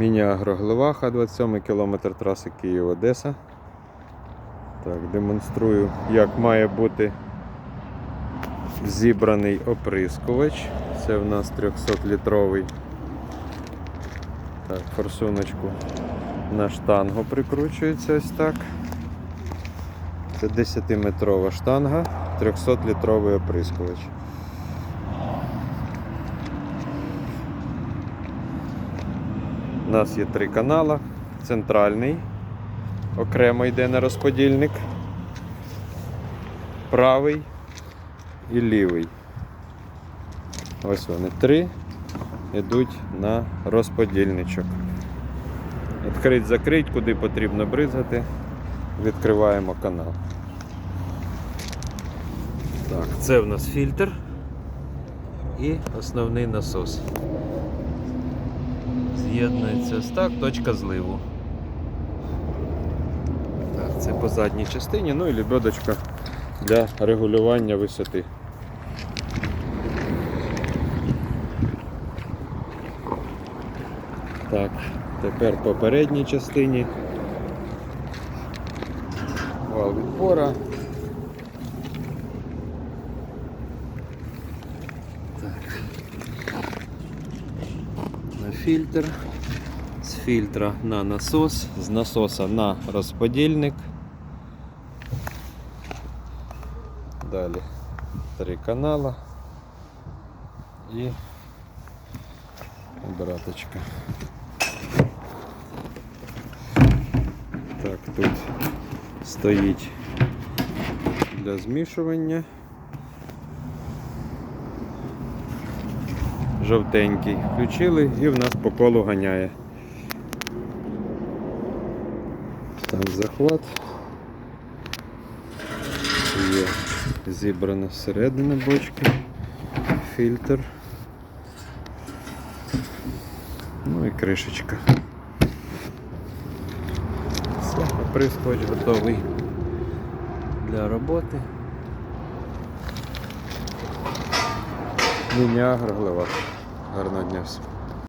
Міні-агро Глеваха, 27 кілометр траси Київ-Одеса. Так, демонструю, як має бути зібраний оприскувач. Це в нас 300-літровий. Так, форсуночку на штангу прикручується ось так. Це 10-метрова штанга, 300-літровий оприскувач. У нас є три канали. Центральний окремо йде на розподільник, правий і лівий. Ось вони три йдуть на розподільничок. Відкрить, закрить, куди потрібно бризгати. Відкриваємо канал. Так, це в нас фільтр і основний насос. З'єднується ось так, точка зливу. Так, це по задній частині, ну і лебедочка для регулювання висоти. Так, тепер по передній частині. Вал відпора. Так. На фільтр. З фільтра на насос, з насоса на розподільник. Далі три канала і обраточка. Так, тут стоїть для змішування. Жовтенький. Включили і в нас по колу ганяє. Там захват. Є зібрана всередину бочки, фільтр. Ну і кришечка. Все, оприскувач готовий для роботи. Міні агроглива. Гарного дня всім.